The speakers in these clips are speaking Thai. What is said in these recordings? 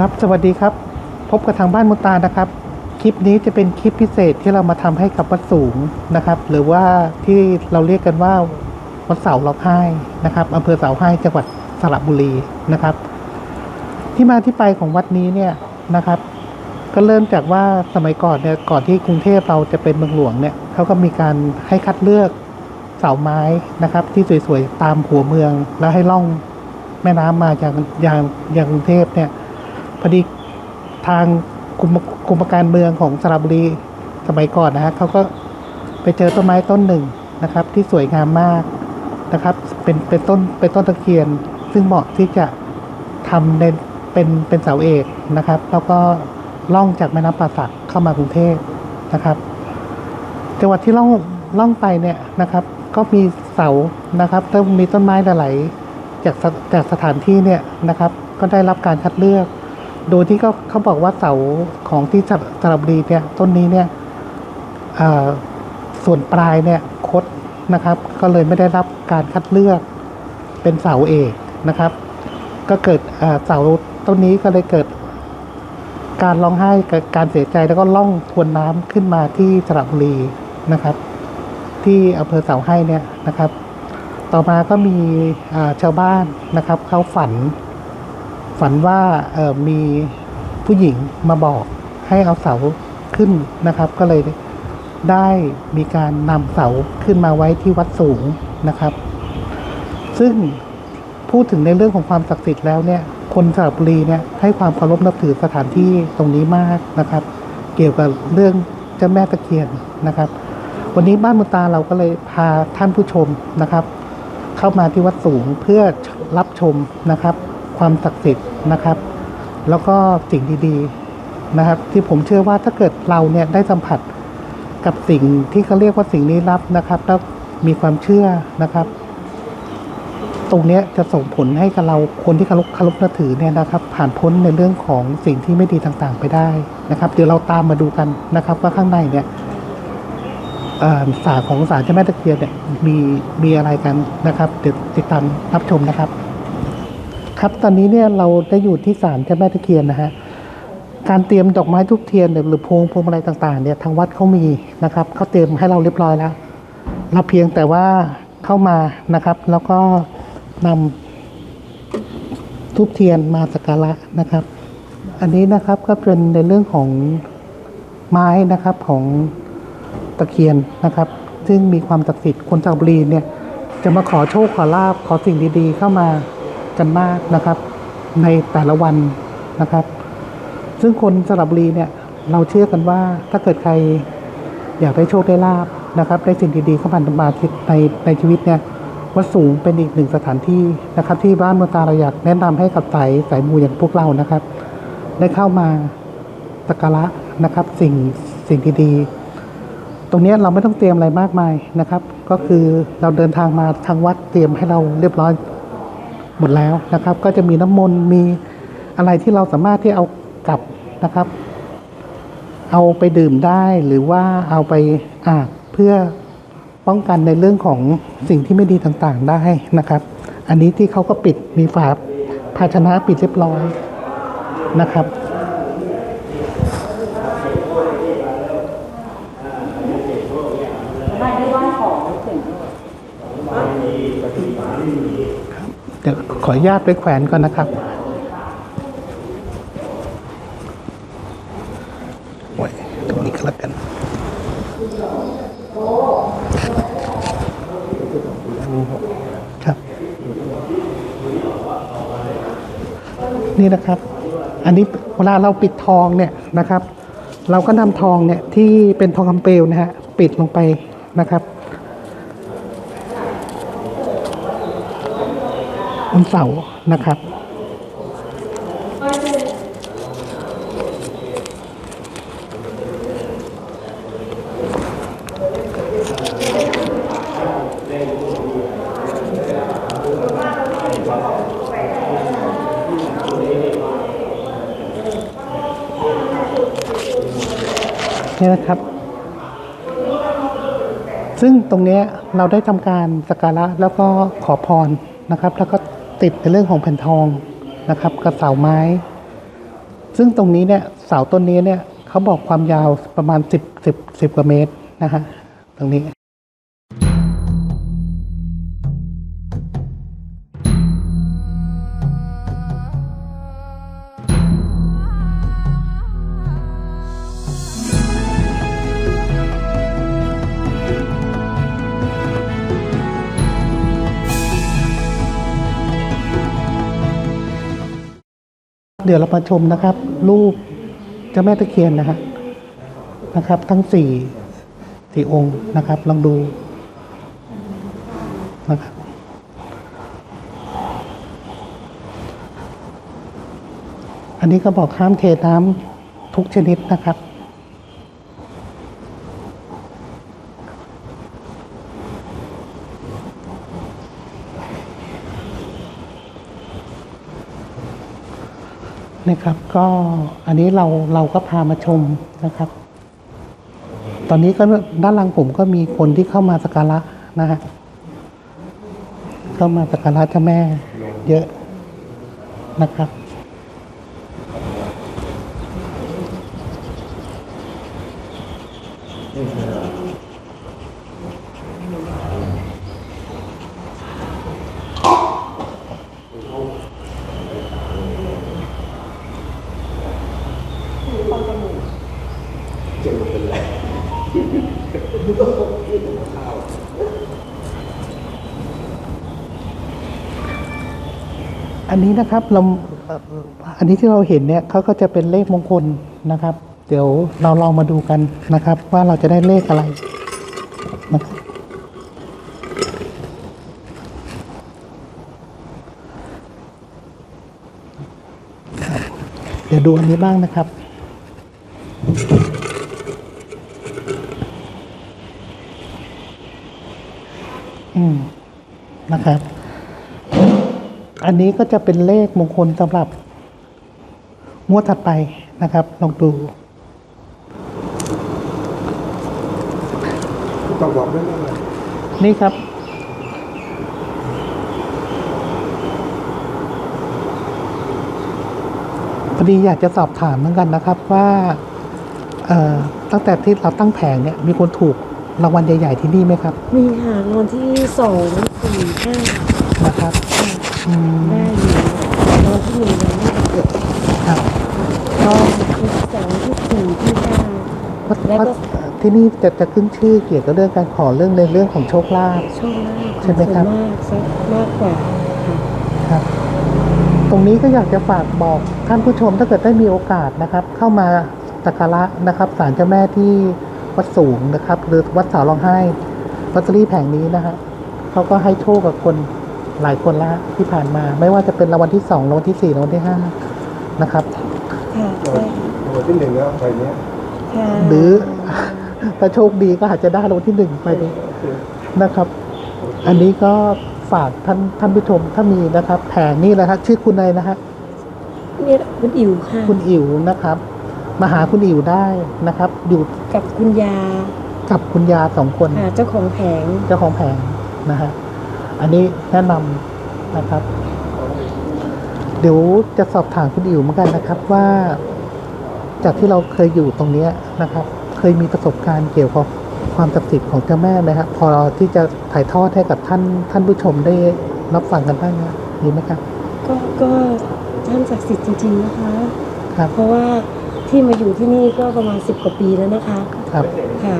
ครับสวัสดีครับ พบกับทางบ้านมุตานะครับ คลิปนี้จะเป็นคลิปพิเศษที่เรามาทำให้กับวัดสูงนะครับ หรือว่าที่เราเรียกกันว่าวัดเสาล็อกไห้นะครับอำเภอเสาไห้จังหวัดสระบุรีนะครับ ที่มาที่ไปของวัดนี้เนี่ยนะครับ ก็เริ่มจากว่าสมัยก่อนเนี่ยก่อนที่กรุงเทพเราจะเป็นเมืองหลวงเนี่ยเขาก็มีการให้คัดเลือกเสาไม้นะครับ ที่สวยๆตามหัวเมืองแล้วให้ล่องแม่น้ำมาอย่างอย่างอย่างกรุงเทพเนี่ย พอดีทางกรมกรมการเมืองของสระบุรีสมัยก่อนนะฮะเขาก็ไปเจอต้นไม้ต้นหนึ่งนะครับ ที่สวยงามมากนะครับ เป็นเป็นต้นเป็นต้นตะเคียน ซึ่งเหมาะที่จะทำในเป็นเป็นเสาเอกนะครับ แล้วก็ล่องจากแม่น้ำป่าสักเข้ามากรุงเทพนะครับจังหวัดที่ล่องล่องไปเนี่ยนะครับ ก็มีเสานะครับต้องมีต้นไม้หลายๆจากจากสถานที่เนี่ยนะครับ ก็ได้รับการคัดเลือก โดยที่เขาเขาบอกว่าเสาของที่สระสระบุรีเนี่ยต้นนี้เนี่ยส่วนปลายเนี่ยคดนะครับ ก็เลยไม่ได้รับการคัดเลือกเป็นเสาเอกนะครับ ก็เกิดเสาต้นนี้ก็เลยเกิดการร้องไห้เกิดการเสียใจแล้วก็ล่องทวนน้ำขึ้นมาที่สระบุรีนะครับ ที่อำเภอเสาให้เนี่ยนะครับ ต่อมาก็มีชาวบ้านนะครับเขาฝัน ฝันว่าเมีผู้หญิงมาบอกให้เอาเสาขึ้นนะครับ ก็เลยได้มีการนำเสาขึ้นมาไว้ที่วัดสูงนะครับ ซึ่งพูดถึงในเรื่องของความศักดิ์สิทธิ์แล้วเนี่ย คนสระบุรีเนี่ยให้ความเคารพนับถือสถานที่ตรงนี้มากนะครับ เกี่ยวกับเรื่องเจ้าแม่ตะเคียนนะครับ วันนี้บ้านมุตตาเราก็เลยพาท่านผู้ชมนะครับ เข้ามาที่วัดสูงเพื่อรับชมนะครับ ความศักดิ์สิทธิ์นะครับ แล้วก็สิ่งดีๆนะครับ ที่ผมเชื่อว่าถ้าเกิดเราเนี่ยได้สัมผัสกับสิ่งที่เขาเรียกว่าสิ่งลี้ลับนะครับ แล้วมีความเชื่อนะครับ ตรงนี้จะส่งผลให้กับเราคนที่เคารพเคารพนับถือเนี่ยนะครับ ผ่านพ้นในเรื่องของสิ่งที่ไม่ดีต่างๆ ไปได้นะครับ เดี๋ยวเราตามมาดูกันนะครับ ว่าข้างในเนี่ยสาของสารเจ้าแม่ตะเคียนเนี่ยมีมีอะไรกันนะครับ เดี๋ยวติดตามรับชมนะครับ ครับตอนนี้เนี่ยเราได้อยู่ที่ศาลเจ้าแม่ตะเคียนนะฮะการเตรียมดอกไม้ทุกเทียนหรือพวงพวงมาลัยต่างๆเนี่ยทางวัดเขามีนะครับเขาเตรียมให้เราเรียบร้อยแล้ว เราเพียงแต่ว่าเข้ามานะครับ แล้วก็นำทุกเทียนมาสักการะนะครับ อันนี้นะครับก็เป็นในเรื่องของไม้นะครับของตะเคียนนะครับ ซึ่งมีความศักดิ์สิทธิ์คนจากบุรีเนี่ยจะมาขอโชคขอลาบขอสิ่งดีๆ เข้ามา กันมากนะครับ ในแต่ละวันนะครับ ซึ่งคนสระบุรีเนี่ยเราเชื่อกันว่าถ้าเกิดใครอยากได้โชคได้ลาบนะครับ ได้สิ่งดีๆเข้ามามาในในชีวิตเนี่ยวัดสูงเป็นอีกหนึ่งสถานที่นะครับ ที่บ้านเมืองตาเราอยากแนะนำให้กับสายสายมูอย่างพวกเรานะครับ ได้เข้ามาสักการะนะครับ สิ่งสิ่งดีๆตรงนี้เราไม่ต้องเตรียมอะไรมากมายนะครับ ก็คือเราเดินทางมาทางวัดเตรียมให้เราเรียบร้อย หมดแล้วนะครับ ก็จะมีน้ำมนต์มีอะไรที่เราสามารถที่เอากลับนะครับ เอาไปดื่มได้หรือว่าเอาไปอาบเพื่อป้องกันในเรื่องของสิ่งที่ไม่ดีต่างๆได้นะครับ อันนี้ที่เขาก็ปิดมีฝาภาชนะปิดเรียบร้อยนะครับ ไม่ได้ว่าของถึง เดี๋ยว ขออนุญาตไปแขวนก่อนนะครับไว้ตรงนี้ก็แล้วกันครับ นี่นะครับ อันนี้เวลาเราปิดทองเนี่ยนะครับ เราก็นำทองเนี่ยที่เป็นทองคำเปลวนะฮะปิดลงไปนะครับ บนเสานะครับนี่นะครับ ซึ่งตรงนี้เราได้ทำการสักการะแล้วก็ขอพรนะครับ แล้วก็ ติดในเรื่องของแผ่นทองนะครับกับเสาไม้ ซึ่งตรงนี้เนี่ยเสาต้นนี้เนี่ยเขาบอกความยาวประมาณสิบสิบสิบกว่าเมตรนะฮะตรงนี้ เดี๋ยวเรามาชมนะครับ รูปเจ้าแม่ตะเคียนนะฮะนะครับ ทั้งสี่สี่องค์นะครับ ลองดูนะครับอันนี้ก็บอกห้ามเทน้ำทุกชนิดนะครับ นะครับก็อันนี้เราเราก็พามาชมนะครับ ตอนนี้ก็ด้านหลังผมก็มีคนที่เข้ามาสักการะนะฮะเข้ามาสักการะเจ้าแม่เยอะนะครับ อันนี้นะครับเราอันนี้ที่เราเห็นเนี่ยเขาก็จะเป็นเลขมงคลนะครับ เดี๋ยวเราลองมาดูกันนะครับ ว่าเราจะได้เลขอะไรนะครับเดี๋ยวดูอันนี้บ้างนะครับ อืม นะครับ อันนี้ก็จะเป็นเลขมงคลสำหรับงวดถัดไปนะครับ ลองดูต้องบอกด้วยนะนี่ครับ พอดีอยากจะสอบถามเหมือนกันนะครับว่าเอ่อตั้งแต่ที่เราตั้งแผงเนี่ย มีคนถูกรางวัลใหญ่ ๆ ที่นี่ไหมครับ มีค่ะรางวัลที่สองสี่ห้านะครับอืม ได้อยู่รางวัลที่หนึ่งยังไม่ได้เกิดครับก็ที่สองที่สี่ที่ห้า เพราะแล้วก็ เพราะที่นี่จะจะขึ้นชื่อเกี่ยวกับเรื่องการขอเรื่องในเรื่องของโชคลาภโชคลาภใช่ไหมครับ ส่วนมากซะมากกว่าค่ะครับ ตรงนี้ก็อยากจะฝากบอกท่านผู้ชมถ้าเกิดได้มีโอกาสนะครับ เข้ามาสักการะนะครับศาลเจ้าแม่ที่วัดสูงนะครับ หรือวัดสาวร้องไห้วัตเตอรี่แผงนี้นะฮะเขาก็ให้โชคกับคน หลายคนละที่ผ่านมา ไม่ว่าจะเป็นรางวัลที่สองรางวัลที่สี่รางวัลที่ห้านะครับค่ะใช่ตัวที่หนึ่งแล้วใบเนี้ยค่ะหรือถ้าโชคดีก็อาจจะได้รางวัลที่หนึ่งไปดีนะครับ อันนี้ก็ฝากท่านท่านผู้ชมถ้ามีนะครับ แผงนี่แหละครับชื่อคุณอะไรนะฮะนี่คุณอิ๋วค่ะคุณอิ๋วนะครับมาหาคุณอิ๋วได้นะครับ อยู่กับคุณยา กับคุณยาสองคนค่ะเจ้าของแผงเจ้าของแผงนะฮะ อันนี้แนะนำนะครับ เดี๋ยวจะสอบถามคุณอิ๋วเหมือนกันนะครับว่า จากที่เราเคยอยู่ตรงเนี้ยนะครับ เคยมีประสบการณ์เกี่ยวกับความศักดิ์สิทธิ์ของเจ้าแม่ไหมครับพอที่จะถ่ายทอดให้กับท่านท่านผู้ชมได้รับฟังกันบ้างนะดีไหมครับ ก็ก็ท่านศักดิ์สิทธิ์จริง ๆ นะคะครับเพราะว่าที่มาอยู่ที่นี่ก็ประมาณสิบกว่าปีแล้วนะคะ ครับค่ะ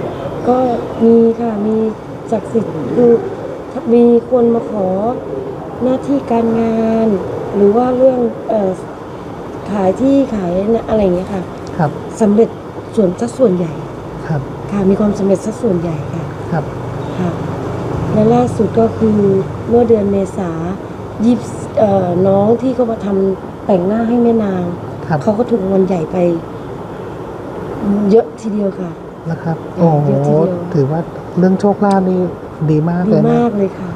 ก็มีค่ะมีศักดิ์สิทธิ์คือ มีคนมาขอหน้าที่การงาน หรือว่าเรื่องเออขายที่ขายอะไรอย่างเงี้ยค่ะครับสำเร็จส่วนสัดส่วนใหญ่ครับค่ะมีความสำเร็จสัดส่วนใหญ่ค่ะครับค่ะและล่าสุดก็คือเมื่อเดือนเมษายิบเอ่อน้องที่เขามาทำแต่งหน้าให้แม่นางครับเขาก็ถูกรางวัลใหญ่ไป เยอะทีเดียวค่ะนะครับโอ้โหเยอะทีเดียวถือว่าเรื่องโชคลาภนี่ ดีมากดีเลยนะมากเลยค่ะ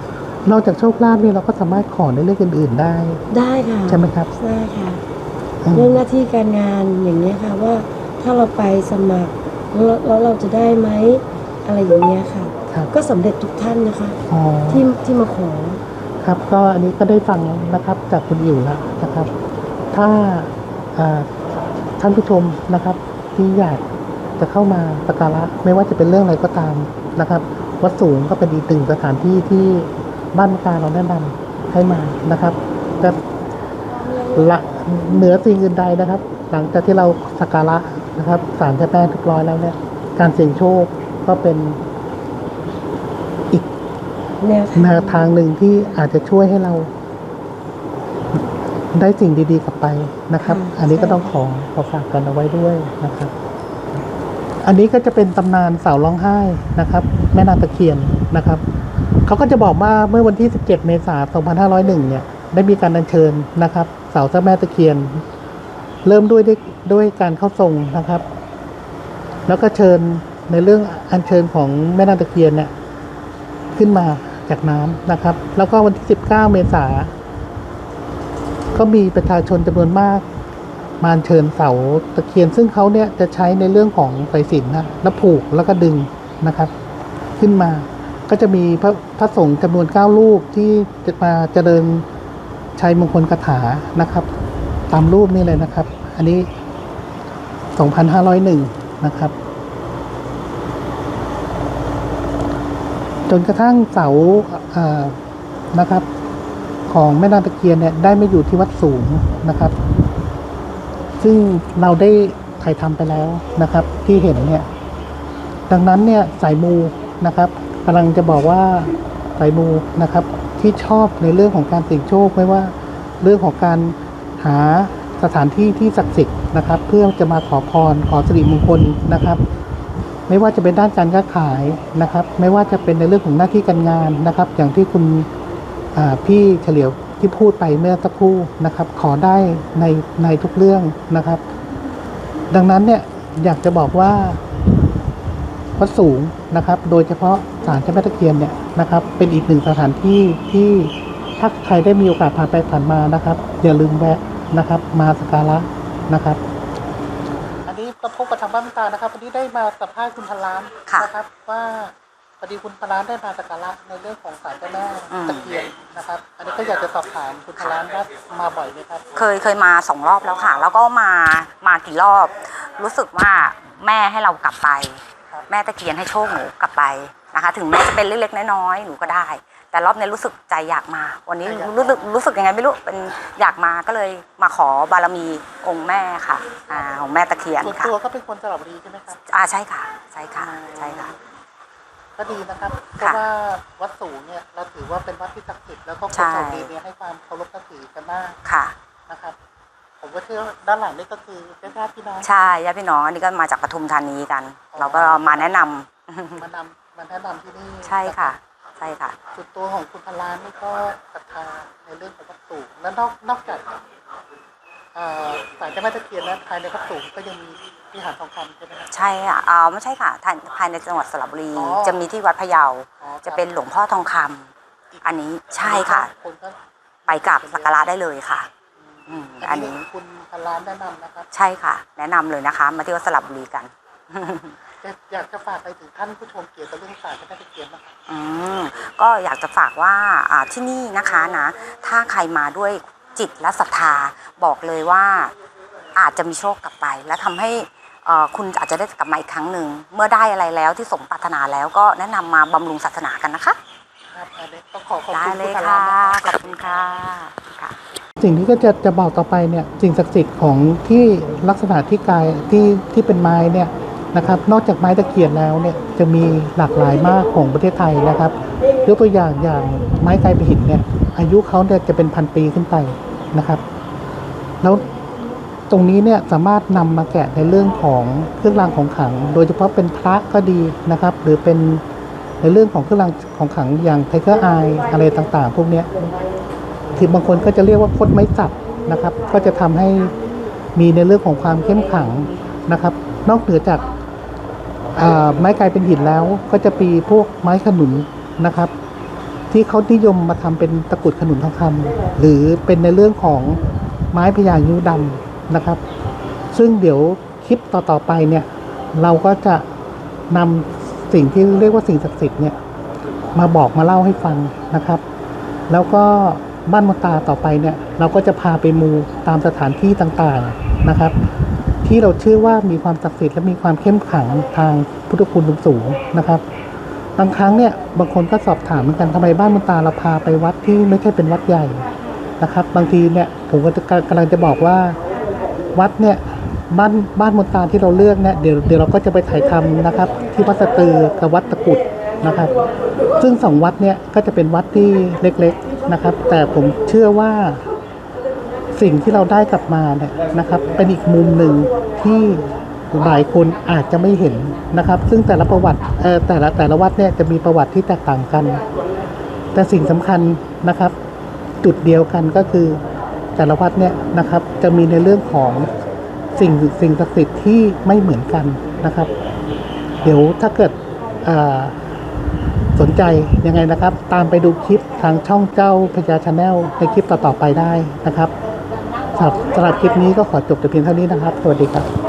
นอกจากโชคลาภนี่เราก็สามารถขอในเรื่องอื่นๆได้ ได้ค่ะใช่ไหมครับ ได้ค่ะอืมเรื่องหน้าที่การงานอย่างเงี้ยค่ะว่าถ้าเราไปสมัครแล้วแล้วเราจะได้ไหมอะไรอย่างเงี้ยค่ะ ครับ ก็สำเร็จทุกท่านนะคะ อ๋อที่ที่มาขอ ครับ ก็อันนี้ก็ได้ฟังนะครับจากคุณอิ๋วแล้วนะครับ ถ้าอ่าท่านผู้ชมนะครับที่อยากจะเข้ามาสักการะไม่ว่าจะเป็นเรื่องอะไรก็ตามนะครับ วัดสูงก็เป็นอีกหนึ่งสถานที่ที่บ้านกาเราแนะนำให้มานะครับแต่ละเหนือสิ่งอื่นใดนะครับ หลังจากที่เราสักการะนะครับสารเจ้าแม่ทุกร้อยแล้วเนี่ย การเสี่ยงโชคก็เป็นอีกแนวแนวทางหนึ่งที่อาจจะช่วยให้เรา ได้สิ่งดีๆกลับไปนะครับ อันนี้ก็ต้องขอขอฝากกันเอาไว้ด้วยนะครับ อันนี้ก็จะเป็นตำนานเสาร้องไห้นะครับ แม่นางตะเคียนนะครับเขาก็จะบอกว่าเมื่อวันที่ 17 เมษายน 2501 เนี่ยได้มีการอัญเชิญนะครับ เสาเจ้าแม่ตะเคียน เริ่มด้วยด้วยด้วยการเข้าทรงนะครับ แล้วก็เชิญในเรื่องอัญเชิญของแม่นางตะเคียนเนี่ยขึ้นมาจากน้ำนะครับ แล้วก็วันที่ 19 เมษาก็มีประชาชนจำนวนมาก มาอัญเชิญเสาตะเคียนซึ่งเขาเนี่ยจะใช้ในเรื่องของสายสิญจนนะแล้วผูกแล้วก็ดึงนะครับ ขึ้นมาก็จะมีพระพระสงฆ์จำนวนเก้ารูปที่จะมาเจริญชัยมงคลคาถานะครับ ตามรูปนี่เลยนะครับ อันนี้ 2,501 นะครับ จนกระทั่งเสาเนะครับ ของแม่นางตะเคียนเนี่ยได้ไม่อยู่ที่วัดสูงนะครับ ซึ่งเราได้ถ่ายทำไปแล้วนะครับ ที่เห็นเนี่ย ดังนั้นเนี่ยสายมูนะครับกำลังจะบอกว่าสายมูนะครับ ที่ชอบในเรื่องของการเสี่ยงโชคไม่ว่า เรื่องของการหาสถานที่ที่ศักดิ์สิทธิ์นะครับ เพื่อจะมาขอพรขอสิริมงคลนะครับ ไม่ว่าจะเป็นด้านการค้าขายนะครับ ไม่ว่าจะเป็นในเรื่องของหน้าที่การงานนะครับ อย่างที่คุณพี่เฉลียว ที่พูดไปเมื่อสักครู่นะครับ ขอได้ในในทุกเรื่องนะครับ ดังนั้นเนี่ยอยากจะบอกว่าวัดสูงนะครับ โดยเฉพาะศาลเจ้าแม่ตะเคียนเนี่ยนะครับ เป็นอีกหนึ่งสถานที่ที่ถ้าใครได้มีโอกาสผ่านไปผ่านมานะครับ อย่าลืมแวะนะครับ มาสักการะนะครับ อันนี้ประพบกับทางบ้านตานะครับวันนี้ได้มาสัมภาษณ์คุณพลานค่ะนะครับว่า พอดีคุณพลานได้มาสักการะในเรื่องของศาลเจ้าแม่อืมตะเคียนนะครับ อันนี้ก็อยากจะสอบถามคุณพลานว่ามาบ่อยไหมครับ เคยเคยมาสองรอบแล้วค่ะ แล้วก็มามากี่รอบ รู้สึกว่าแม่ให้เรากลับไปครับแม่ตะเคียนให้โชคหนูกลับไปนะคะ ถึงแม้จะเป็นเล็กๆน้อยๆหนูก็ได้ แต่รอบนี้รู้สึกใจอยากมา วันนี้รู้สึกรู้สึกยังไงไม่รู้เป็นอยากมาก็เลยมาขอบารมีองค์แม่ค่ะอ่าของแม่ตะเคียนส่วนค่ะตัวก็เป็นคนสระบุรีใช่ไหมครับอ่าใช่ค่ะใช่ค่ะใช่ค่ะ ก็ดีนะครับ เพค่ะราะว่าวัดสูงเนี่ยเราถือว่าเป็นวัดที่ศักดิ์สิทธิ์แล้วก็คใช่นสระบุรีเนี่ยให้ความเคารพนับถือกันมากค่ะนะครับ ผมก็เชื่อด้านหลังนี่ก็คือเป็นญาติพี่น้องใช่ญาติพี่น้องอันนี้ก็มาจากปทุมธานีกัน เราก็มาแนะนำมานำมาแนะนำที่นี่ใช่ค่ะใช่ค่ะส่วนตัวของคุณพลานนี่ก็ศรัทธาในเรื่องของวัดสูงและนอกนอกจาก เอ่อศาลเจ้าแม่ตะเคียนแล้วภายในวัดสูงก็ยังมีวิหารทองคำใช่ไหมครับใช่ค่ะอ่าไม่ใช่ค่ะท่านภายในจังหวัดสระบุรีอ๋อจะมีที่วัดพะเยาอ๋อครับจะเป็นหลวงพ่อทองคำอันนี้ใช่ค่ะ คนก็ไปกราบสักการะได้เลยค่ะ อืมอัอันนนี้นี้คุณพลานแนะนำนะครับ ใช่ค่ะ แนะนำเลยนะคะ มาที่วัดสระบุรีกัน จะอยากจะฝากไปถึงท่านผู้ชมเกี่ยวกับเรื่องศาลเจ้าแม่ตะเคียนนะครับ อืมก็อยากจะฝากว่าอ่าที่นี่นะคะนะ ถ้าใครมาด้วย จิตและศรัทธาบอกเลยว่าอาจจะมีโชคกลับไป และทำให้เอ่อคุณอาจจะได้กลับมาอีกครั้งหนึ่ง เมื่อได้อะไรแล้วที่สมปรารถนาแล้วก็แนะนำมาบำรุงศาสนากันนะคะครับอันนี้ต้องขอขอบได้คุณเลคุณยพค่ะลานนะครับขอบคุณค่ะค่ะสิ่งที่ก็จะจะบอกต่อไปเนี่ยสิ่งศักดิ์สิทธิ์ของที่ลักษณะที่กายที่ที่เป็นไม้เนี่ยนะครับนอกจากไม้ตะเคียนแล้วเนี่ยจะมีหลากหลายมากของประเทศไทยนะครับยกตัวอย่างอย่างไม้กายประหินเนี่ยอายุเขาเนี่ยจะเป็นพันปีขึ้นไป นะครับ แล้วตรงนี้เนี่ยสามารถนำมาแกะในเรื่องของเครื่องรางของขัง โดยเฉพาะเป็นพระก็ดีนะครับ หรือเป็นในเรื่องของเครื่องรางของขังอย่างไทเกอร์อายอะไรต่างๆ พวกเนี้ยคือบางคนก็จะเรียกว่าคดไม้สับนะครับ ก็จะทำให้มีในเรื่องของความเข้มขังนะครับ นอกเหนือจากไม้กลายเป็นหินแล้วก็จะมีพวกไม้ขนุนนะครับ ที่เขานิยมมาทำเป็นตะกรุดขนุนทองคำหรือเป็นในเรื่องของไม้พญางิ้วดำนะครับ ซึ่งเดี๋ยวคลิปต่อๆไปเนี่ยเราก็จะนำสิ่งที่เรียกว่าสิ่งศักดิ์สิทธิ์เนี่ยมาบอกมาเล่าให้ฟังนะครับ แล้วก็บ้านมตาต่อไปเนี่ยเราก็จะพาไปมูตามสถานที่ต่างๆนะครับ ที่เราเชื่อว่ามีความศักดิ์สิทธิ์และมีความเข้มขังทางพุทธคุณสูงนะครับ บางครั้งเนี่ยบางคนก็สอบถามเหมือนกันทำไมบ้านมุนตาเราพาไปวัดที่ไม่ใช่เป็นวัดใหญ่นะครับ บางทีเนี่ยผมก็จะกำลังจะบอกว่าวัดเนี่ยบ้านบ้านมุนตาที่เราเลือกเนี่ยเดี๋ยวเดี๋ยวเราก็จะไปถ่ายทำนะครับ ที่วัดสตือกับวัดตะกุดนะครับ ซึ่งสองวัดเนี่ยก็จะเป็นวัดที่เล็กๆนะครับ แต่ผมเชื่อว่าสิ่งที่เราได้กลับมาเนี่ยนะครับ เป็นอีกมุมหนึ่งที่ หลายคนอาจจะไม่เห็นนะครับ ซึ่งแต่ละประวัติแต่ละแต่ละวัดเนี่ยจะมีประวัติที่แตกต่างกัน แต่สิ่งสำคัญนะครับ จุดเดียวกันก็คือแต่ละวัดเนี่ยนะครับ จะมีในเรื่องของสิ่งสิ่งศักดิ์สิทธิ์ที่ไม่เหมือนกันนะครับ เดี๋ยวถ้าเกิดสนใจยังไงนะครับ ตามไปดูคลิปทางช่องเจ้าพญาชาแนลในคลิปต่อๆไปได้นะครับสำหรับสำหรับคลิปนี้ก็ขอจบแต่เพียงเท่านี้นะครับ สวัสดีครับ